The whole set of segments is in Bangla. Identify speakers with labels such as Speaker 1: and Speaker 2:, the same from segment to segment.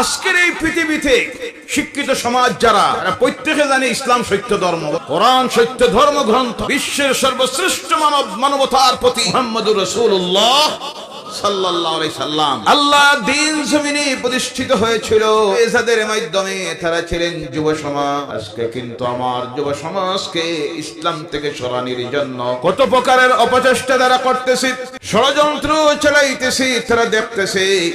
Speaker 1: আজকের এই পৃথিবীতে শিক্ষিত সমাজ যারা প্রত্যেকে জানে ইসলাম সত্য ধর্ম। কোরআন সত্য ধর্ম গ্রন্থ বিশ্বের সর্বশ্রেষ্ঠ মানব, মানবতার প্রতি মোহাম্মদুর রসুল্লাহ ইসলাম থেকে অপচেষ্টা তারা করতেছে, ষড়যন্ত্র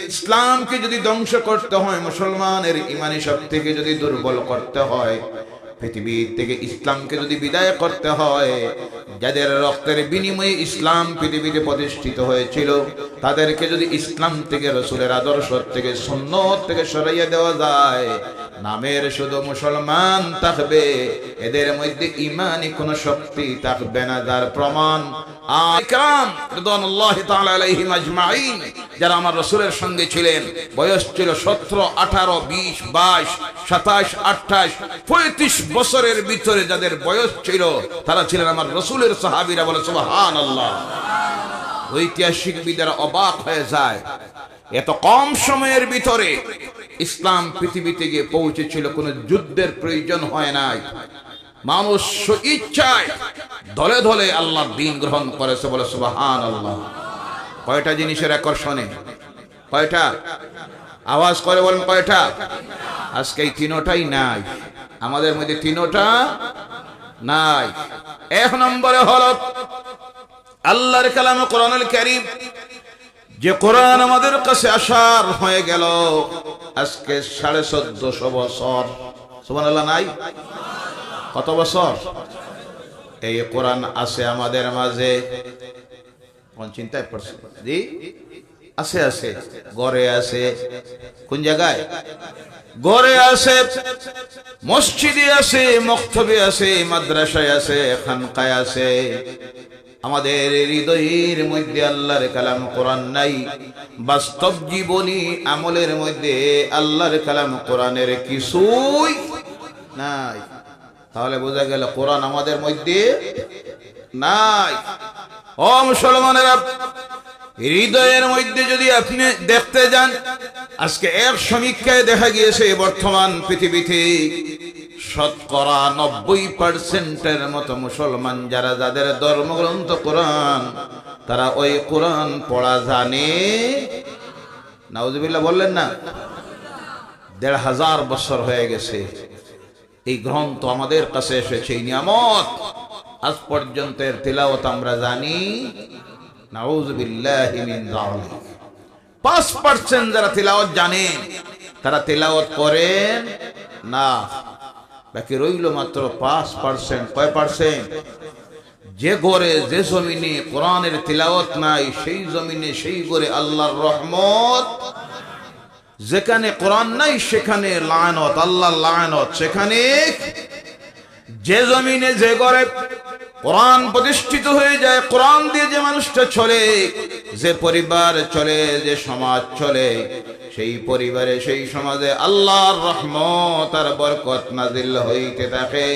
Speaker 1: ইসলামকে যদি ধ্বংস করতে হয়, মুসলমানের ইমানি শক্তিকে যদি দুর্বল করতে হয় পৃথিবীর থেকে ইসলামকে যদি বিদায় করতে হয়, যাদের রক্তের বিনিময়ে ইসলাম পৃথিবীতে প্রতিষ্ঠিত হয়েছিল, তাদেরকে যদি ইসলাম থেকে রসুলের আদর্শ থেকে সুন্নত থেকে সরাইয়া দেওয়া যায়, নামের শুধু মুসলমান থাকবে, এদের মধ্যে ইমানই কোনো শক্তি থাকবে না, যার প্রমাণ আকরাম যারা আমার রসুলের সঙ্গে ছিলেন, বয়স ছিল সতেরো, আঠারো, বিশ, বাইশ, সাতাশ, আঠাশ, পঁয়ত্রিশ বছরের ভিতরে যাদের বয়স ছিল, তারা ছিলেন আমার রসুলের সাহাবিরা বলে সুবহান আল্লাহ ঐতিহাসিকবিদেরা অবাক হয়ে যায়। এত কম সময়ের ভিতরে ইসলাম পৃথিবীতে গিয়ে পৌঁছেছিল, কোনো যুদ্ধের প্রয়োজন হয় নাই। মানুষ ইচ্ছায় দলে দলে আল্লাহ দিন গ্রহণ করেছে বলে সুবহান আল্লাহ কয়টা জিনিসের আকর্ষণে? কয়টা? আওয়াজ করে বলেন কয়টা? আজকে এই তিনোটাই নাই। আমাদের মধ্যে তিনোটা নাই। এক নম্বরে হল আল্লাহর কালাম কোরআনুল কারীম, যে কোরআন আমাদের কাছে আসার হয়ে গেল আজকে সাড়ে চোদ্দশো বছর। সুবহানাল্লাহ, নাই? কত বছর? এই কোরআন আছে আমাদের মাঝে। কোন চিন্তায় পড়ছে জি আছে আছে গড়ে আছে কোন জায়গায়? গড়ে আছে মসজিদে আছে মক্তবে আছে মাদ্রাসায় আছে খানকায় আছে আমাদের হৃদয়ের মধ্যে আল্লাহর কালাম কোরআন নাই। বাস্তব জীবনী আমলের মধ্যে আল্লাহর কালাম কোরআনের কিছুই নাই। তাহলে বোঝা গেল কোরআন আমাদের মধ্যে নাই। ও মুসলমানেরা, হৃদয়ের মধ্যে যদি আপনি দেখতে যান, আজকে এক সমীক্ষায় দেখা গিয়েছে বর্তমান পৃথিবীতে শতকরা নব্বই পার্সেন্টের মতো মুসলমান যারা যাদের ধর্মগ্রন্থ কোরআন, তারা ওই কোরআন পড়া জানে। নাউজুবিল্লাহ বললেন না? দেড় হাজার বছর হয়ে গেছে। এই গ্রন্থ আমাদের কাছে এসেছে নিয়ামত। আজ পর্যন্ত এর তিলাওয়াত আমরা জানি পাঁচ পার্সেন্ট যারা তিলাওয়াত জানেন তারা তিলাওয়াত করেন না। বাকি রইল মাত্র পাঁচ পার্সেন্ট কয় পার্সেন্ট যে ঘরে, যে জমিনে কোরআনের তিলাওয়াত নাই, সেই জমিনে, সেই ঘরে আল্লাহর রহমত। যেখানে কোরআন নাই, সেখানে লায়নত আল্লাহ লায়নত। সেখানে যে জমিনে, যে ঘরে কোরআন প্রতিষ্ঠিত হয়ে যায়, কোরআন দিয়ে যে মানুষটা চলে, যে পরিবার চলে, যে সমাজ চলে, সেই পরিবারে, সেই সমাজে আল্লাহর রহমত আর বরকত নাজিল হইতে থাকে।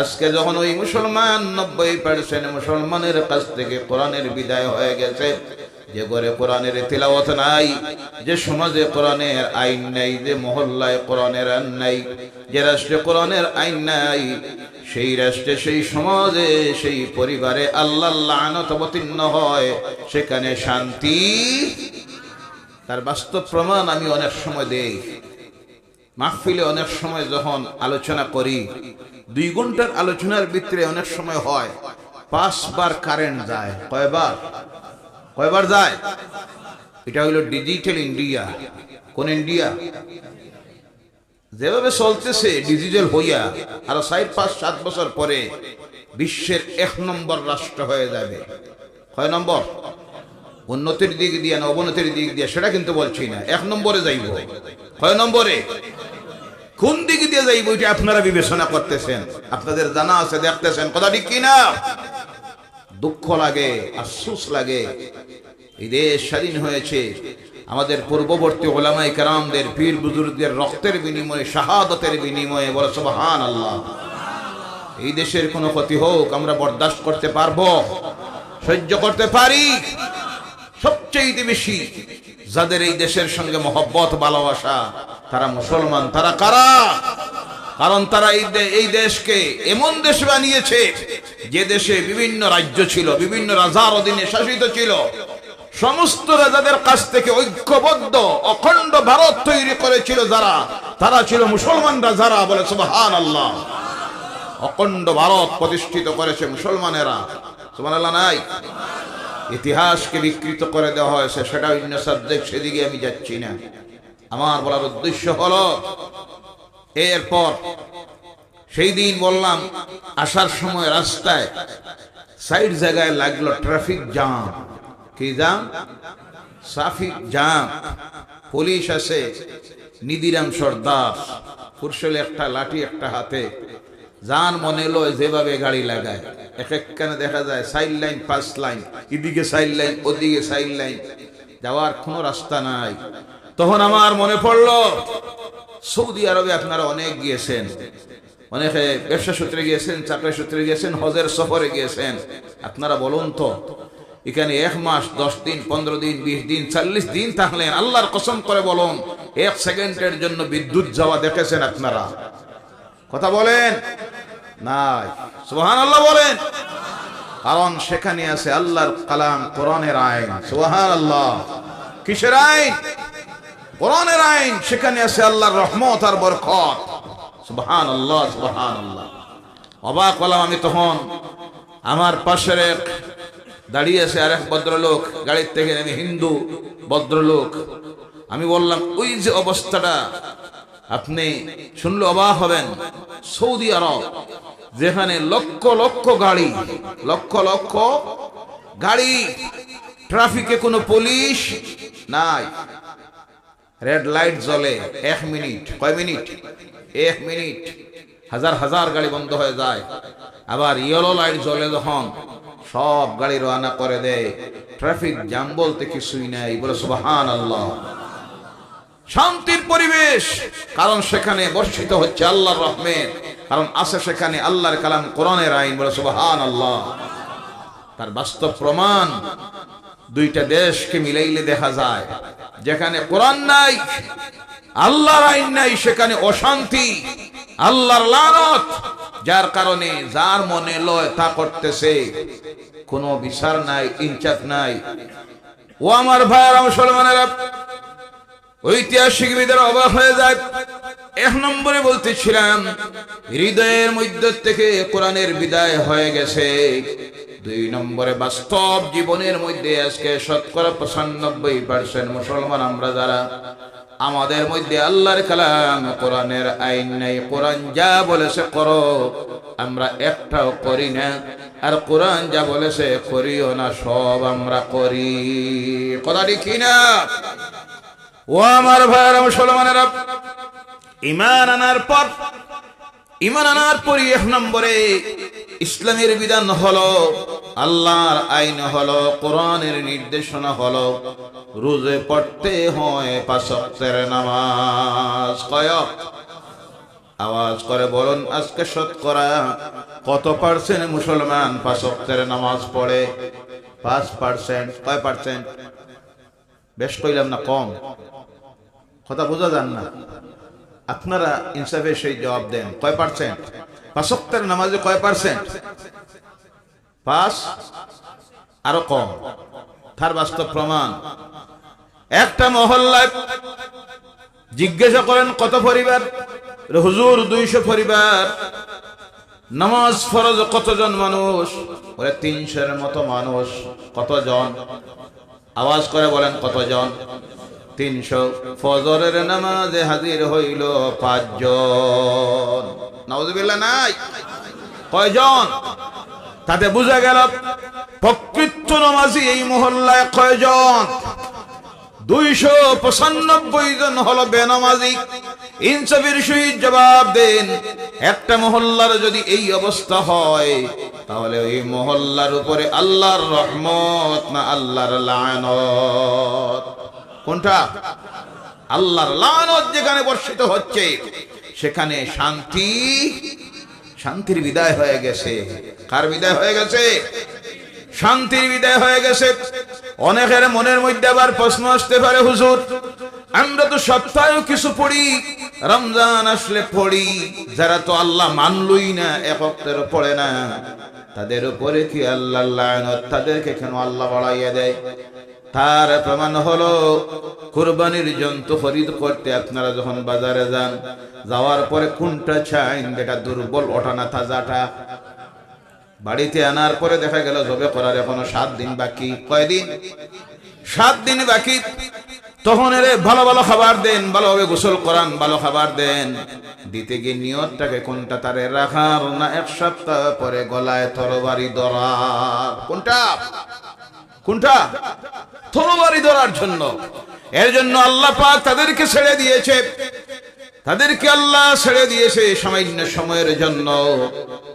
Speaker 1: আজকে যখন ওই মুসলমান নব্বই পার্সেন্ট মুসলমানের কাছ থেকে কোরআনের বিদায় হয়ে গেছে, যে ঘরে কোরআনের তিলাওয়াত নাই, যে সমাজে কোরআনের আইন নাই, যে মহল্লায় কোরআনের আইন নাই, যে রাষ্ট্রে কোরআনের আইন নাই সেই রাষ্ট্রে, সেই সমাজে, সেই পরিবারে আল্লাহ অবতীর্ণ হয়, সেখানে শান্তি। তার বাস্তব প্রমাণ আমি অনেক সময় দেই। মাহফিলে অনেক সময় যখন আলোচনা করি, দুই ঘণ্টার আলোচনার ভিতরে অনেক সময় হয়, পাঁচবার কারেন্ট যায়। কয়বার? কয়বার যায়? এটা হলো ডিজিটাল ইন্ডিয়া কোন ইন্ডিয়া যেভাবে চলতেছে ডিজিটাল হইয়া, আরও ষাট পাঁচ, সাত বছর পরে বিশ্বের এক নম্বর রাষ্ট্র হয়ে যাবে। কয় নম্বর? উন্নতির দিক দিয়ে না অবনতির দিক দিয়ে, সেটা কিন্তু বলছি না। এক নম্বরে যাইব। কয় নম্বরে? কোন দিক দিয়ে যাইব এটা আপনারা বিবেচনা করতেছেন? আপনাদের জানা আছে, দেখতেছেন। কথা ঠিক কিনা? দুঃখ লাগে, আফসোস লাগে। এই দেশ স্বাধীন হয়েছে। আমাদের পূর্ববর্তী ওলামাই কারামদের পীর বুজুর্গদের রক্তের বিনিময়ে, শাহাদতের বিনিময়ে বলে সবহান আল্লাহ এই দেশের কোনো ক্ষতি হোক, আমরা বরদাস্ত করতে পারব, সহ্য করতে পারি। সবচেয়ে বেশি যাদের এই দেশের সঙ্গে মহব্বত, ভালোবাসা, তারা মুসলমান, তারা কারা? কারণ তারা এই এই দেশকে এমন দেশ বানিয়েছে, যে দেশে বিভিন্ন রাজ্য ছিল, বিভিন্ন রাজার অধীনে শাসিত ছিল। সমস্ত রাজাদের কাছ থেকে ঐক্যবদ্ধ, অখণ্ড ভারত তৈরি করেছিল যারা? তারা ছিল মুসলমানরা যারা? বলে সুবহান আল্লাহ অখণ্ড ভারত প্রতিষ্ঠিত করেছে মুসলমানেরা। সুবহান আল্লাহ নাই? ইতিহাসকে বিকৃত করে দেওয়া হয়েছে সেটা অন্য সাবজেক্ট সেদিকে আমি যাচ্ছি না। আমার বলার উদ্দেশ্য হলো, এরপর সেই দিন বললাম, আসার সময় রাস্তায় সাইড জায়গায় লাগল ট্রাফিক জ্যাম। কি জ্যাম ট্রাফিক জ্যাম পুলিশ আছে নিদিরাম সর্দার কুরশলে একটা লাঠি, একটা হাতে। যান মনে লয় যেভাবে গাড়ি লাগায়। এক একখানে দেখা যায় সাইড লাইন, পাঁচ লাইন, এদিকে সাইড লাইন, ওদিকে সাইড লাইন। যাওয়ার কোনো রাস্তা নাই। তখন আমার মনে পড়ল, সৌদি আরবে আপনারা অনেক গিয়েছেন। অনেকে ব্যবসা সূত্রে গিয়েছেন, চাকরি সূত্রে গিয়েছেন, হজের সফরে গিয়েছেন। আপনারা বলুন তো এখানে এক মাস, দশ দিন, পনেরো দিন, বিশ দিন, চল্লিশ দিন থাকলেন। আল্লাহর কসম করে বলুন, এক সেকেন্ডের জন্য বিদ্যুৎ যাওয়া দেখেছেন আপনারা? কথা বলেন? নাই। সুবহান আল্লাহ বলেন। কারণ সেখানে আছে আল্লাহর কালাম, কোরআনের আইন। সোহান আল্লাহ কিসের আইন? কোরআনের আইন। সেখানে আছে আল্লাহর রহমত আর বরকত। সুবহান আল্লাহ সুবহান আল্লাহ অবাক হলাম আমি তখন। আমার পাশের এক দাঁড়িয়ে আছে আরেক ভদ্রলোক, গাড়ির থেকে নেমে হিন্দু ভদ্রলোক। আমি বললাম, ওই যে অবস্থাটা, আপনি শুনলে অবাক হবেন। সৌদি আরব, যেখানে লক্ষ লক্ষ গাড়ি, লক্ষ লক্ষ গাড়ি, ট্রাফিকে কোনো পুলিশ নাই। রেড লাইট জ্বলে, এক মিনিট, কয় মিনিট? এক মিনিট। হাজার হাজার গাড়ি বন্ধ হয়ে যায়। আবার ইয়েলো লাইট জ্বলে যখন সব গাড়ি রওনা করে দেয় ট্রাফিক জ্যাম বলতে কিছুই নাই। বলে সুবহান আল্লাহ শান্তির পরিবেশ। কারণ সেখানে বর্ষিত হচ্ছে আল্লাহর রহমের কারণ আছে সেখানে আল্লাহর কালাম কোরআনের আইন। বলে সুবহান আল্লাহ তার বাস্তব প্রমাণ, দুইটা দেশকে মিলাইলে দেখা যায়। যেখানে কোরআন নাই, আল্লাহর আইন নাই, সেখানে অশান্তি, আল্লাহর লানত। যার কারণে যার মনে লয় তা করতেছে। কোনো বিচার নাই ইনচাত নাই। ও আমার ভাইয়ের মুসলমানেরা ঐতিহাসিকবিদের অবাক হয়ে যায়। এক নম্বরে বলতেছিলাম, হৃদয়ের মধ্য থেকে কোরআনের বিদায় হয়ে গেছে। দুই নম্বরে, বাস্তব জীবনের মধ্যে আজকে শতকরা পঁচানব্বই পার্সেন্ট মুসলমান আমরা যারা আমাদের মধ্যে আল্লাহর কালাম, কোরআনের আইন নাই, কোরআন যা বলেছে করো, আমরা একটাও করি না। আর কোরআন যা বলেছে করিও না, সব আমরা করি। কথা ঠিক না? ও আমার ভাইয়েরা মুসলমানেরা, ইমান আনার পর, ইমান আনার পরই এক নম্বরে ইসলামের বিধান হলো, আল্লাহর আইন হলো, কোরআনের নির্দেশনা হলো, রোজে পড়তে হয় পাঁচকের নামাজ। কয়ক আওয়াজ করে বলুন, আজকে শতকরা কত পার্সেন্ট মুসলমান পাঁচকের নামাজ পড়ে? পাঁচ পার্সেন্ট কয় পার্সেন্ট বেশ কইলাম না, কম। কথা বোঝা যান না। আপনারা ইনসাফে সেই জবাব দেন, কয় পার্সেন্ট পাঁচক্তের নামাজে কয় পার্সেন্ট পাঁচ? আরও কম। তার বাস্তব প্রমাণ। একটা মহল্লায় জিজ্ঞাসা করেন, কত পরিবার? হুজুর, দুইশো পরিবার। নামাজ ফরজ কতজন মানুষ? ওরে তিনশোর মতো মানুষ, কতজন? আওয়াজ করে বলেন, কতজন? তিনশো ফজরের নামাজে হাজির হইল পাঁচজন। নওয়াজবিল্লা নাই। কয়জন? তাতে বুঝা গেল, প্রকৃত নামাজি এই মহল্লায় কয়জন? দুইশো পঁচানব্বই জন হলো বেনামাজি। ইনসাফের সহিত জবাব দেন, একটা মহল্লার যদি এই অবস্থা হয়, তাহলে ওই মহল্লার উপরে আল্লাহর রহমত না আল্লাহর লানত কোনটা? আল্লাহর লানত যেখানে বর্ষিত হচ্ছে, সেখানে শান্তি, শান্তির বিদায় হয়ে গেছে। কার বিদায় হয়ে গেছে? শান্তির বিদায় হয়ে গেছে। অনেকের মনের মধ্যে আবার প্রশ্ন আসতে পারে, হুজুর। আমরা তো সপ্তাহে কিছু পড়ি, রমজান আসলে পড়ি, যারা তো আল্লাহ মানলই না এক অক্টের পড়ে না। তাদের উপরে কি আল্লাহ তাদেরকে কেন আল্লাহ বাড়াইয়া দেয়? তার প্রমাণ হলো, কুরবানির জন্তু খরিদ করতে আপনারা যখন বাজারে যান, যাওয়ার পরে কোনটা চাইন, যেটা দুর্বল, ওটা না তাজাটা? বাড়িতে আনার পরে দেখা গেল জবে করার এখনও সাত দিন বাকি। কয়দিন? সাত দিন বাকি। তখন এরে ভালো ভালো খাবার দেন, ভালোভাবে গোসল করান, ভালো খাবার দেন। দিতে গিয়ে নিয়তটাকে কোনটা তারে রাখার না, এক সপ্তাহ পরে গলায় তরবারি দরার কোনটা? কোনটা? তরবারি ধরার জন্য। এর জন্য আল্লাহ পাক তাদেরকে ছেড়ে দিয়েছে। তাদেরকে আল্লাহ ছেড়ে দিয়েছে সামান্য সময়ের জন্য।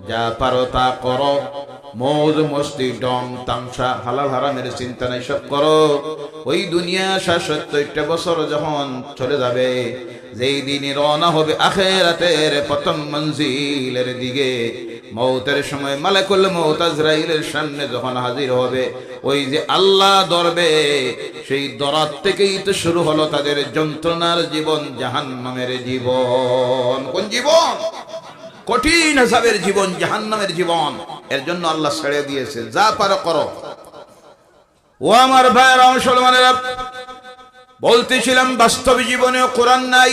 Speaker 1: যা পারো তা করো। মৌজ মস্তি ডং, তামসা, হালাল, হারামের চিন্তা নাই, সব করো। ওই দুনিয়া ষাট সত্তরটা বছর যখন চলে যাবে, যেই দিনই রওনা হবে আখেরাতের প্রথম মঞ্জিলের দিকে। মৌতের সময় মালাকুল মৌত আজরাইলের সামনে যখন হাজির হবে, ওই যে আল্লাহ দরবে সেই দরাত থেকেই তো শুরু হলো তাদের যন্ত্রণার জীবন, জাহান্নামের জীবন। কোন জীবন? কঠিন হিসাবের জীবন, জাহান্নামের জীবন। এর জন্য আল্লাহ ছেড়ে দিয়েছে, যা পারো করো। ও আমার ভাইয়েরা, মুসলমানেরা বলতেছিলাম, বাস্তব জীবনে কোরআন নাই।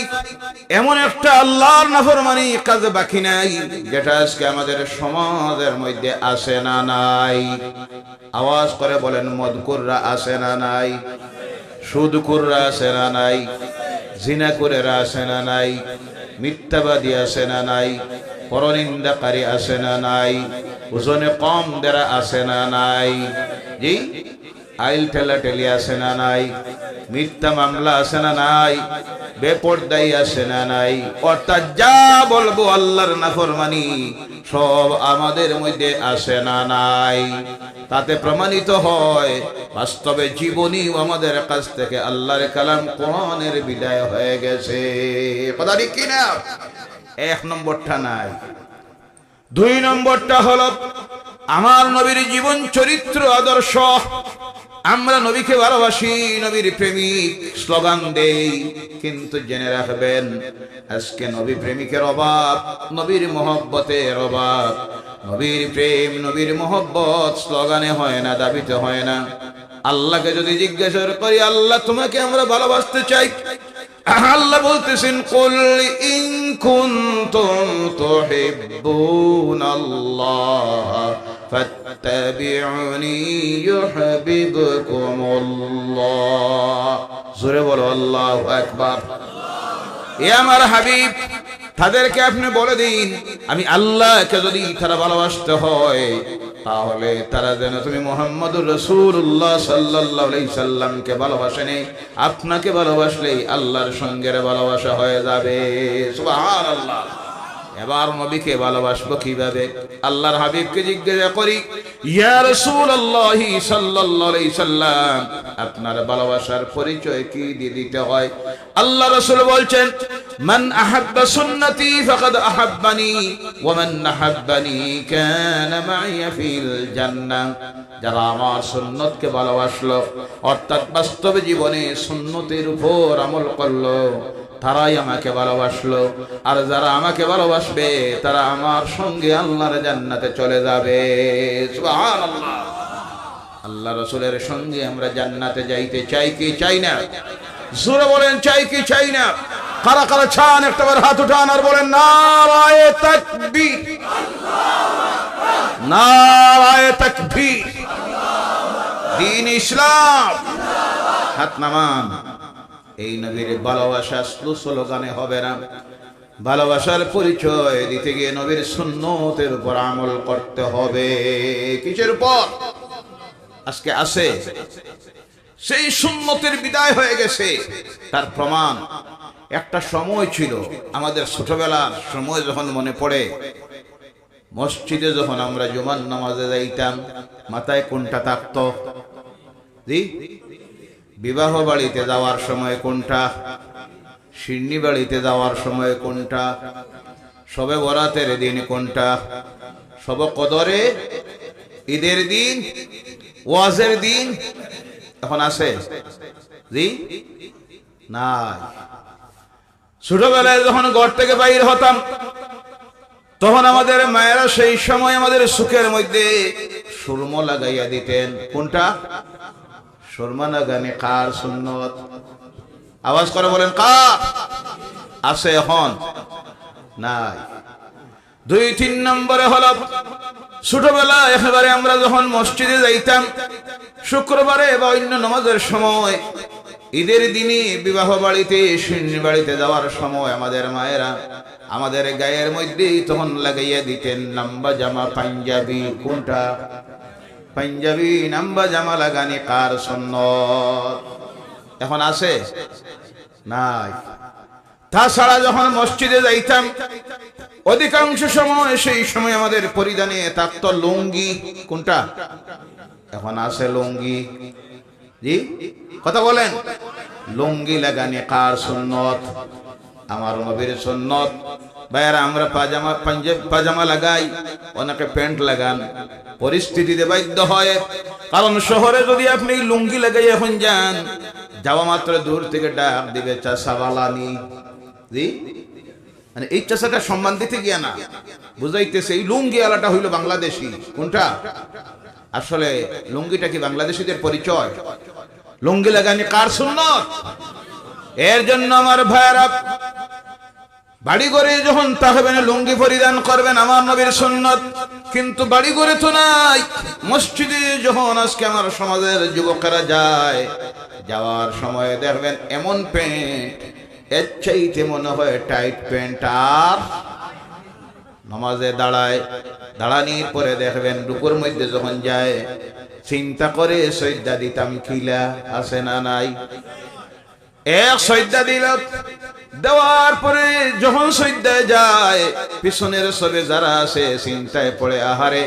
Speaker 1: এমন একটা আল্লাহর নাফরমানি কাজ বাকি নাই, যেটা আজকে আমাদের সমাজের মধ্যে আসে না নাই। আওয়াজ করে বলেন, মদকুররা আসে না নাই, সুদকুররা আসে না নাই, জিনাকুরেরা আসে না নাই, মিথ্যাবাদী আসে না নাই, পরনিন্দাকারী আসে না নাই, ওজনে কম দেরা আসে না নাই। জি? আইল ঠেলা ঠেলি আসে না নাই, মিথ্যা মামলা আসে না নাই, বেপরদাই আসে না নাই। অর্থাৎ যা বলব আল্লাহর নাফরমানি সব আমাদের মধ্যে আসে না নাই। তাতে প্রমাণিত হয়, বাস্তবে জীবনী আমাদের কাছ থেকে আল্লাহর কালাম কোরআনের বিদায় হয়ে গেছে। কথা ঠিক কিনা? এক নম্বরটা নাই। দুই নম্বরটা হলো, আমার নবীর জীবন চরিত্র আদর্শ। আমরা নবীকে ভালোবাসি, নবীর প্রেমিক। স্লোগান দেই, কিন্তু জেনে রাখবেন, আজকে নবী প্রেমিকের অভাব, নবীর মহব্বতের অভাব। নবীর প্রেম, নবীর মহব্বত স্লোগানে হয় না, দাবিতে হয় না। আল্লাহকে যদি জিজ্ঞাসা করি, আল্লাহ তোমাকে আমরা ভালোবাসতে চাই। আল্লাহ বলতেছেন, কুল ইন কুনতুম তুহিব্বুন আল্লাহ ইউহিব্বুকুমুল্লাহ জোরে বলো, আল্লাহু আমার হাবিব, তাদেরকে আপনি বলে দিন, আমি আল্লাহকে যদি তারা ভালোবাসতে হয়, তাহলে তারা যেন তুমি মোহাম্মদুর রসুল্লাহ সাল্লাহ সাল্লামকে ভালোবাসেনি, আপনাকে ভালোবাসলেই আল্লাহর সঙ্গের ভালোবাসা হয়ে যাবে। সুবহানাল্লাহ। এবার নবীকে ভালোবাসবো কীভাবে? আল্লাহর হাবিবকে জিজ্ঞাসা করি, ইয়া রাসূলুল্লাহ সাল্লাল্লাহু আলাইহি সাল্লাম, আপনার ভালোবাসার পরিচয় কি দিয়ে দিতে হয়? আল্লাহ রাসূল বলছেন, মান আহাব্বা সুন্নতি ফাকাদ আহাব্বানি, ওয়া মান আহাব্বানি কানা মাইয়া ফিল জান্নাহ যারা আমার সুন্নতকে ভালোবাসলো, অর্থাৎ বাস্তব জীবনে সুন্নতের উপর আমল করল তারাই আমাকে ভালোবাসলো। আর যারা আমাকে ভালোবাসবে, তারা আমার সঙ্গে আল্লাহর জান্নাতে চলে যাবে। আল্লাহ রসুলের সঙ্গে আমরা জান্নাতে যাইতে চাই কি চাই না? জোরে বলেন, চাই কি চাই না? কারা কারা চান? একটাবার হাত উঠান আর বলেন, নারায়ে তাকবীর। নারায়ে তাকবীর। দিন ইসলাম। হাত নামান। এই নবীর ভালোবাসা স্লোগানে হবে না। ভালোবাসার পরিচয় দিতে গিয়ে নবীর সুন্নতের উপর আমল করতে হবে। কিসের উপর? আজকে আসে সেই সুন্নতের বিদায় হয়ে গেছে। তার প্রমাণ, একটা সময় ছিল, আমাদের ছোটবেলার সময় যখন মনে পড়ে, মসজিদে যখন আমরা জুমান নামাজে যাইতাম, মাথায় কোনটা থাকতো? বিবাহ বাড়িতে যাওয়ার সময় কোনটা? সিন্নি বাড়িতে যাওয়ার সময় কোনটা? সবে বরাতের দিন কোনটা? সব কদরে? ঈদের দিন? ওয়াজের দিন? এখন আছে? জি? নাই। ছোটবেলায় যখন ঘর থেকে বাইর হতাম, তখন আমাদের মায়েরা সেই সময় আমাদের সুখের মধ্যে সুরম লাগাইয়া দিতেন। কোনটা? আওয়াজ করে বলেন আছে এখন? নাই। দুই তিন নম্বরে হল ছোটবেলা একেবারে আমরা যখন মসজিদে যাইতাম, শুক্রবারে বা অন্য নামাজের সময়, ঈদের দিনে বিবাহ বাড়িতে, শূন্য বাড়িতে যাওয়ার সময় আমাদের মায়েরা আমাদের গায়ের মধ্যেই তখন লাগাইয়া দিতেন লম্বা জামা পাঞ্জাবি কোনটা পাঞ্জাবি নাম্বা জামা লাগানি কার সন্ন্যত এখন আছে? নাই। তাছাড়া যখন মসজিদে যাইতাম, অধিকাংশ সময় সেই সময় আমাদের পরিধানে থাকতো লুঙ্গি। কোনটা? এখন আছে লুঙ্গি। জি? কথা বলেন? লুঙ্গি লাগানি কার সুন্নত? আমার নবীর সুন্নত। ভাইয়ারা, আমরা পাজামা পাঞ্জাব পাজামা লাগাই অনেকে প্যান্ট লাগান। পরিস্থিতিতে বাধ্য হয়, কারণ শহরে যদি আপনি লুঙ্গি লাগাই এখন যান, যাওয়া মাত্র দূর থেকে ডাক দিবে চাষাওয়ালানি জি? মানে এই চাষাটা সম্মান দিতে গিয়া না। বুঝাইতেছে, এই লুঙ্গি আলাটা হইল বাংলাদেশি। কোনটা? আসলে লুঙ্গিটা কি বাংলাদেশিদের পরিচয়? লুঙ্গি লাগানি কার সুন্নত? এর জন্য আমার ভাইয়েরা, বাড়ি ঘরে যখন তাহবেন লুঙ্গি পরিধান করবেন আমার নবীর সুন্নত, কিন্তু বাড়ি ঘরে তো নাই, মসজিদে যখন আজকে আমার সমাজের যুবকেরা যায়, যাওয়ার সময় দেখবেন এমন প্যান্ট, এর চাইতে মনে হয় টাইট প্যান্ট, আর নামাজে দাঁড়ায়, দাঁড়ানির পরে দেখবেন দুপুর মধ্যে যখন যায়, চিন্তা করে সৈদ্যা দিতাম, খিলা আছে না নাই? এক সৈদ্যা দিল। দেওয়ার পরে যখন সৈদ্যায় যায়, পিছনের সবে যারা আছে চিন্তায় পড়ে, আহারে,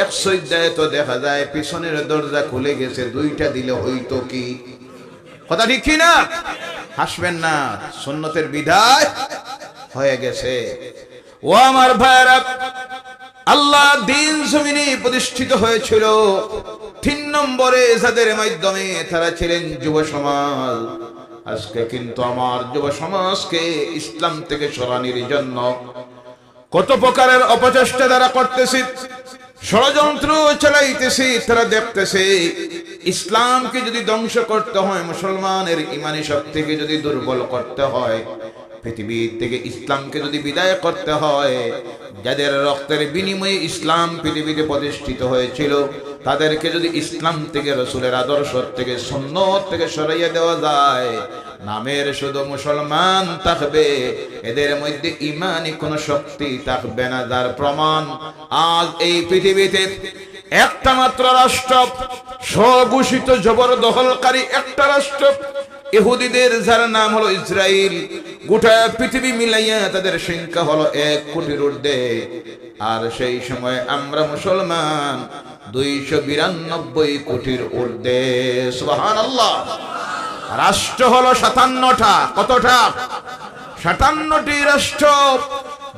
Speaker 1: এক সৈদ্যায় তো দেখা যায়, পিছনের দরজা খুলে গেছে, দুইটা দিলে হইতো কি? কথা ঠিক কি না হাসবেন না, সুন্নতের বিদায় হয়ে গেছে। ও আমার ভাইরা আল্লাহ দিন জমিনে প্রতিষ্ঠিত হয়েছিল। তিন নম্বরে যাদের মাধ্যমে তারা ছিলেন যুব সমাজ। আজকে কিন্তু আমার যুব সমাজকে ইসলাম থেকে সরানির জন্য কত প্রকারের অপচেষ্টা তারা করতেছে, ষড়যন্ত্র চালাইতেছে, তারা দেখতেছে ইসলামকে যদি ধ্বংস করতে হয়, মুসলমানের ইমানি শক্তিকে যদি দুর্বল করতে হয়, পৃথিবীর থেকে ইসলামকে যদি বিদায় করতে হয়, যাদের রক্তের বিনিময়ে ইসলাম পৃথিবীতে প্রতিষ্ঠিত হয়েছিল তাদেরকে যদি ইসলাম থেকে, রসুলের আদর্শ থেকে সন্ন্যত থেকে সরাইয়া দেওয়া যায়, নামের শুধু মুসলমান থাকবে, এদের মধ্যে ইমানই কোনো শক্তি থাকবে না, যার প্রমাণ আজ এই পৃথিবীতে একটা মাত্র রাষ্ট্র, স্বঘোষিত জবরদখলকারী একটা রাষ্ট্র, ইহুদিদের যার নাম হলো ইসরায়েল গোটা পৃথিবী মিলাইয়া তাদের সংখ্যা হলো এক কোটির ঊর্ধ্বে। আর সেই সময় আমরা মুসলমান দুইশো বিরানব্বই কোটির ঊর্ধ্বে। সুবাহান আল্লাহ রাষ্ট্র হলো সাতান্নটা। কতটা? সাতান্নটি রাষ্ট্র।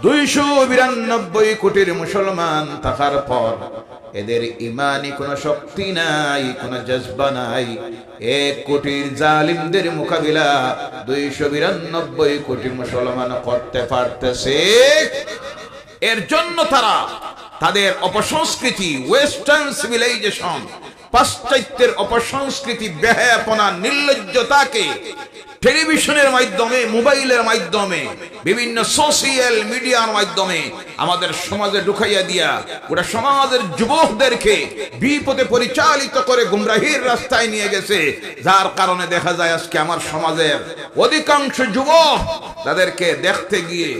Speaker 1: দুইশো বিরানব্বই কোটির মুসলমান থাকার পর এদের ইমানি কোনো শক্তি নাই, কোনো জজবা নাই। এক কোটির জালিমদের মোকাবিলা দুইশো বিরানব্বই কোটি মুসলমান করতে পারতেছে। এর জন্য তারা তাদের অপসংস্কৃতি ওয়েস্টার্ন সিভিলাইজেশন পাশ্চাত্যের অপসংস্কৃতি বেহায়াপনা নির্লজ্জতাকে টেলিভিশনের মাধ্যমে, মোবাইলের মাধ্যমে, বিভিন্ন সোশিয়াল মিডিয়ার মাধ্যমে আমাদের সমাজে ঢুকাইয়া দিয়া ওটা সমাজের যুবকদেরকে বিপদে পরিচালিত করে গুমরাহির রাস্তায় নিয়ে গেছে। যার কারণে দেখা যায় আজকে আমার সমাজের অধিকাংশ যুবক তাদেরকে দেখতে গিয়ে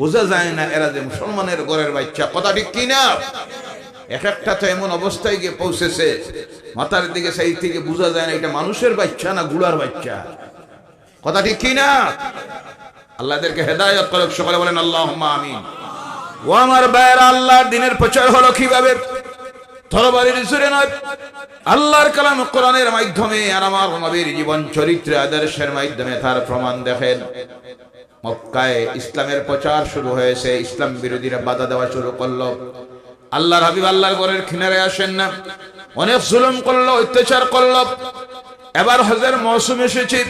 Speaker 1: বোঝা যায় না, এরা যে মুসলমানের ঘরের বাচ্চা। কথা ঠিক কিনা? এক একটা তো এমন অবস্থায় গিয়ে পৌঁছেছে। মাথার দিকে, সেই থেকে বোঝা যায় না, এটা মানুষের বাচ্চা না গুড়ার বাচ্চা। কথা ঠিক কি না আল্লাহদেরকে হেদায়ত করুক, সকলে বলেন আল্লাহ আমিন। ও আমার বাইর আল্লাহর দিনের প্রচার হলো কীভাবে? নয়। আল্লাহর কালাম কোরআনের মাধ্যমে, আর আমার নবীর জীবন চরিত্র, আদর্শের মাধ্যমে তার প্রমাণ দেখেন। মক্কায় ইসলামের প্রচার শুরু হয়েছে, ইসলাম বিরোধীরা বাধা দেওয়া শুরু করল। আল্লাহর হাবিব আল্লাহর ঘরের কিনারে আসেন না। অনেক জুলুম করল, অত্যাচার করল। এবার হজের মৌসুম এসেছে।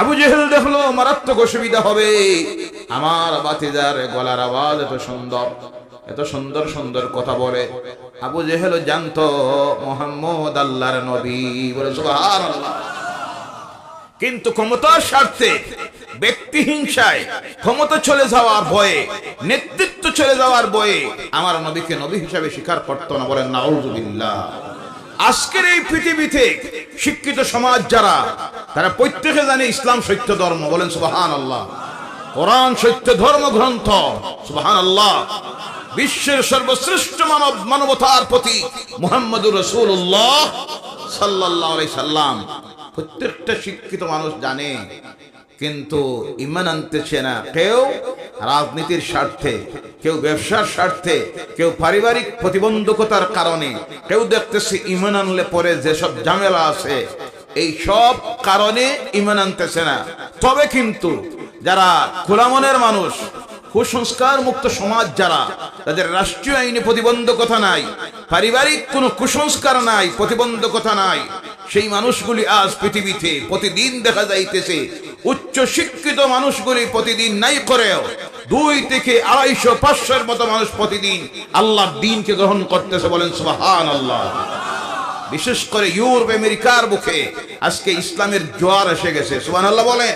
Speaker 1: আবু জেহেল দেখল, মারাত্মক অসুবিধা হবে। আমার বাতিদার গলার আওয়াজ এত সুন্দর এত সুন্দর সুন্দর কথা বলে। আবু জেহেল জানতো, মোহাম্মদ আল্লাহর নবী বলে কিন্তু ক্ষমতার স্বার্থে, ব্যক্তি হিংসায় ক্ষমতা চলে যাওয়ার ভয়ে, নেতৃত্ব চলে যাওয়ার ভয়ে আমার নবীকে নবী হিসাবে স্বীকার করতো না বলেন নাউজুবিল্লাহ। আজকের এই পৃথিবীতে শিক্ষিত সমাজ যারা, তারা প্রত্যেকে জানে ইসলাম সত্য ধর্ম। বলেন সুবাহান আল্লাহ কোরআন সত্য ধর্ম গ্রন্থ সুবাহান আল্লাহ বিশ্বের সর্বশ্রেষ্ঠ মানব মানবতার প্রতি মুহাম্মদুর রসুল্লাহ আলাইহি সাল্লাম। প্রত্যেকটা শিক্ষিত মানুষ জানে কিন্তু ইমান আনতেছে না। কেউ রাজনীতির স্বার্থে, কেউ ব্যবসার স্বার্থে, কেউ পারিবারিক প্রতিবন্ধকতার কারণে, কেউ দেখতেছে ইমান আনলে পরে যেসব ঝামেলা আছে, এই সব কারণে ইমান আনতেছে না। তবে কিন্তু যারা খোলামনের মানুষ, কুসংস্কার মুক্ত সমাজ যারা, তাদের রাষ্ট্রীয় আইনে প্রতিবন্ধকতা নাই, পারিবারিক কোনো কুসংস্কার নাই, প্রতিবন্ধকতা নাই, সেই মানুষগুলি আজ পৃথিবীতে প্রতিদিন দেখা যাইতেছে উচ্চ শিক্ষিত মানুষগুলি প্রতিদিন নাই করেও দুই থেকে আড়াইশো, পাঁচশোর মতো মানুষ প্রতিদিন আল্লাহর দিনকে গ্রহণ করতেছে বলেন সুবাহান আল্লাহ বিশেষ করে ইউরোপ, আমেরিকার বুকে আজকে ইসলামের জোয়ার এসে গেছে। সুবান আল্লাহ বলেন।